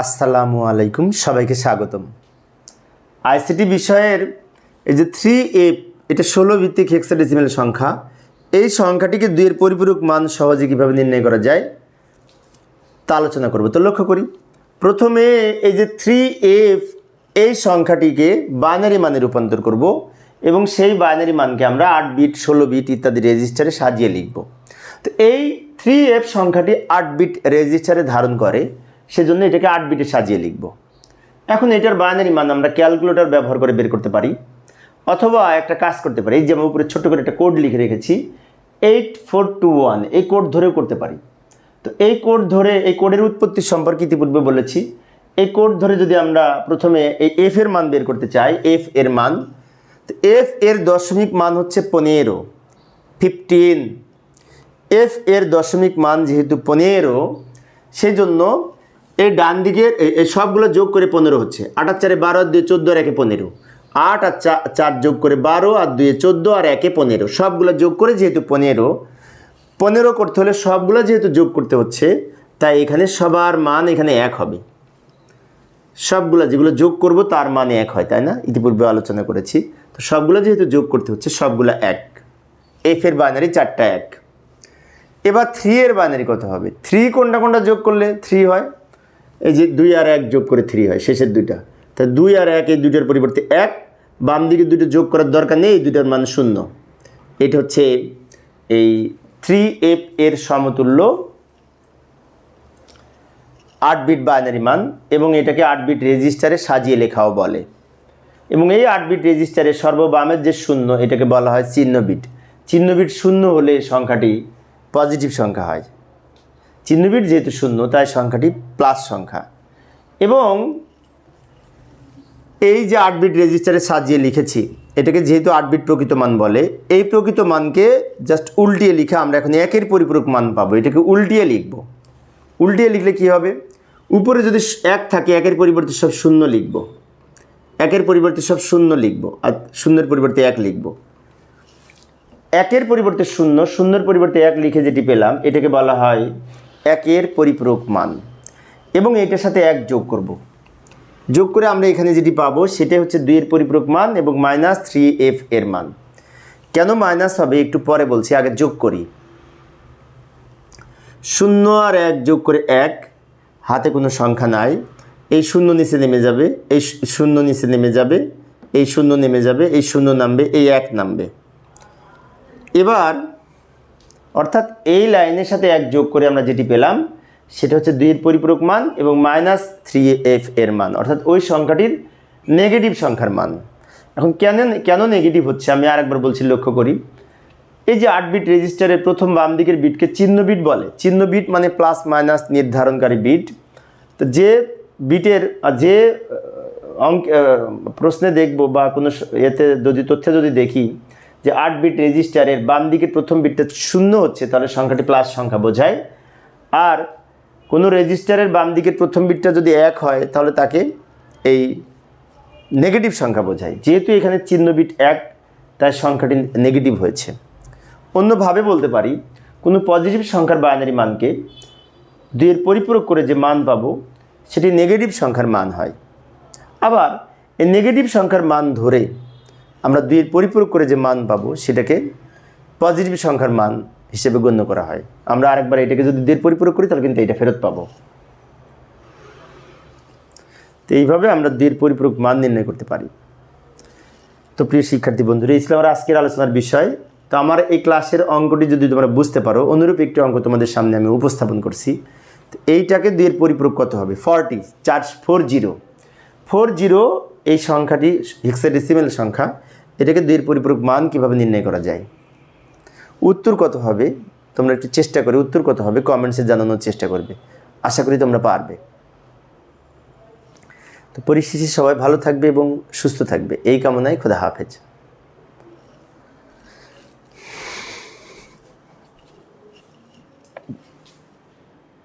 আসসালামু আলাইকুম, সবাইকে স্বাগতম। আইসিটি বিষয়ের এই যে থ্রি এফ এটা ষোলো ভিত্তিক হেক্সাডেসিমেল সংখ্যা, এই সংখ্যাটিকে দুইয়ের পরিপূরক মান সহজে কীভাবে নির্ণয় করা যায় তা আলোচনা করব। তো লক্ষ্য করি, প্রথমে এই যে থ্রি এফ এই সংখ্যাটিকে বাইনারি মানে রূপান্তর করব এবং সেই বাইনারি মানকে আমরা আট বিট ষোলো বিট ইত্যাদি রেজিস্টারে সাজিয়ে লিখব। তো এই থ্রি এফ সংখ্যাটি আট বিট রেজিস্টারে ধারণ করে সেজন্য এটাকে আট বিটে সাজিয়ে লিখব। এখন এটার বাইনারি মান আমরা ক্যালকুলেটর ব্যবহার করে বের করতে পারি, অথবা একটা কাজ করতে পারি, এই যে আমি উপরে ছোট্ট করে একটা কোড লিখে রেখেছি এইট ফোর টু ওয়ান এই কোড ধরেও করতে পারি। তো এই কোড ধরে, এই কোডের উৎপত্তি সম্পর্কে ইতিপূর্বে বলেছি, এই কোড ধরে যদি আমরা প্রথমে এই এফ এর মান বের করতে চাই এফ এর মান, তো এফ এর দশমিক মান হচ্ছে পনেরো ফিফটিন এফ এর দশমিক মান যেহেতু পনেরো সেই জন্য এই ডান দিকের সবগুলো যোগ করে পনেরো হচ্ছে। আট আর চারে বারো, আর দুই চোদ্দ আর একে পনেরো। আট আর চার যোগ করে বারো, আর দুয়ে চোদ্দ আর একে পনেরো। সবগুলো যোগ করে যেহেতু পনেরো পনেরো করতে হলে সবগুলো যেহেতু যোগ করতে হচ্ছে, তাই এখানে সবার মান এখানে এক হবে। সবগুলো যেগুলো যোগ করব তার মানে এক হয়, তাই না? ইতিপূর্বে আলোচনা করেছি। তো সবগুলো যেহেতু যোগ করতে হচ্ছে, সবগুলো এক। এফের বাইনারি চারটা এক। এবার থ্রি এর বাইনারি কত হবে? থ্রি কোনটা কোনটা যোগ করলে থ্রি হয়? এই যে দুই আর এক যোগ করে থ্রি হয়, শেষের দুইটা। তা দুই আর এক এই দুইটার পরিবর্তে এক, বাম দিকে দুটো যোগ করার দরকার নেই, এই দুইটার মান শূন্য। এটা হচ্ছে এই থ্রি এফ এর সমতুল্য আট বিট বাইনারি মান, এবং এটাকে আট বিট রেজিস্টারে সাজিয়ে লেখাও বলে। এবং এই আট বিট রেজিস্টারে সর্ববামের যে শূন্য, এটাকে বলা হয় চিহ্ন বিট চিহ্ন বিট শূন্য হলে সংখ্যাটি পজিটিভ সংখ্যা হয়। চিহ্ন বিট যেহেতু শূন্য, তাই সংখ্যাটি প্লাস সংখ্যা। এবং এই যে আট বিট রেজিস্টারে সাজিয়ে লিখেছি, এটাকে যেহেতু আট বিট প্রকৃত মান বলে, এই প্রকৃত মানকে জাস্ট উল্টিয়ে লিখে আমরা এখন একের পরিপূরক মান পাবো। এটাকে উল্টিয়ে লিখব। উল্টিয়ে লিখলে কি হবে? উপরে যদি এক থাকে, একের পরিবর্তে সব শূন্য লিখব। একের পরিবর্তে সব শূন্য লিখব, আর শূন্যের পরিবর্তে এক লিখব। একের পরিবর্তে শূন্য, শূন্যের পরিবর্তে এক লিখে যেটি পেলাম, এটাকে বলা হয় একের পরিপূরক মান। এবং এটার সাথে এক যোগ করব। যোগ করে আমরা এখানে যেটি পাবো সেটা হচ্ছে দুইয়ের পরিপূরক মান এবং মাইনাস থ্রি এফ এর মান। কেন মাইনাস হবে? একটু পরে বলছি, আগে যোগ করি। শূন্য আর এক যোগ করে এক, হাতে কোনো সংখ্যা নাই। এই শূন্য নিচে নেমে যাবে, এই শূন্য নিচে নেমে যাবে, এই শূন্য নেমে যাবে, এই শূন্য নামবে, এই এক নামবে। এবার অর্থাৎ এই লাইনের সাথে এক যোগ করে আমরা যেটি পেলাম, সেটা হচ্ছে দুইয়ের পরিপূরক মান এবং মাইনাস থ্রি এফ এর মান, অর্থাৎ ওই সংখ্যাটির নেগেটিভ সংখ্যার মান। এখন কেন কেন নেগেটিভ হচ্ছে? আমি আরেকবার বলছি, লক্ষ্য করি। এই যে আট বিট রেজিস্টারের প্রথম বাম দিকের বিটকে চিহ্ন বিট বলে, চিহ্ন বিট মানে প্লাস মাইনাস নির্ধারণকারী বিট। তো যে বিটের, যে, অঙ্ক প্রশ্নে দেখব বা কোনো এতে যদি তথ্যে যদি দেখি যে আট বিট রেজিস্টারের বাম দিকের প্রথম বিটটা শূন্য হচ্ছে, তাহলে সংখ্যাটি প্লাস সংখ্যা বোঝায়। আর কোনো রেজিস্টারের বাম দিকের প্রথম বিটটা যদি এক হয়, তাহলে তাকে এই নেগেটিভ সংখ্যা বোঝায়। যেহেতু এখানে চিহ্ন বিট এক, তাই সংখ্যাটি নেগেটিভ হয়েছে। অন্যভাবে বলতে পারি, কোনো পজিটিভ সংখ্যার বাইনারি মানকে দুইয়ের পরিপূরক করে যে মান পাবো, সেটি নেগেটিভ সংখ্যার মান হয়। আবার এই নেগেটিভ সংখ্যার মান ধরে আমরা দুইয়ের পরিপূরক করে যে মান পাবো, সেটাকে পজিটিভ সংখ্যার মান হিসেবে গণ্য করা হয়। আমরা আরেকবার এটাকে যদি দুইয়ের পরিপূরক করি, তাহলে কিন্তু এটা ফেরত পাবো। তো এইভাবে আমরা দুইয়ের পরিপূরক মান নির্ণয় করতে পারি। তো প্রিয় শিক্ষার্থী বন্ধুরা, এই ছিল আমার আজকের আলোচনার বিষয়। তো আমার এই ক্লাসের অঙ্কটি যদি তোমরা বুঝতে পারো, অনুরূপ একটি অঙ্ক তোমাদের সামনে আমি উপস্থাপন করছি। তো এইটাকে দুইয়ের পরিপূরক কত হবে? ফর্টি চার ফোর জিরো ফোর জিরো এই সংখ্যাটি হেক্সাডেসিমেল সংখ্যা। এটাকে দুইয়ের পরিপূরক মান কীভাবে নির্ণয় করা যায়? উত্তর কত হবে? তোমরা একটু চেষ্টা করে উত্তর কত হবে? কমেন্টসে জানানোর চেষ্টা করবে। আশা করি তোমরা পারবে। তো পরিশেষে সবাই ভালো থাকবে এবং সুস্থ থাকবে। এই কামনায় খোদা হাফেজ।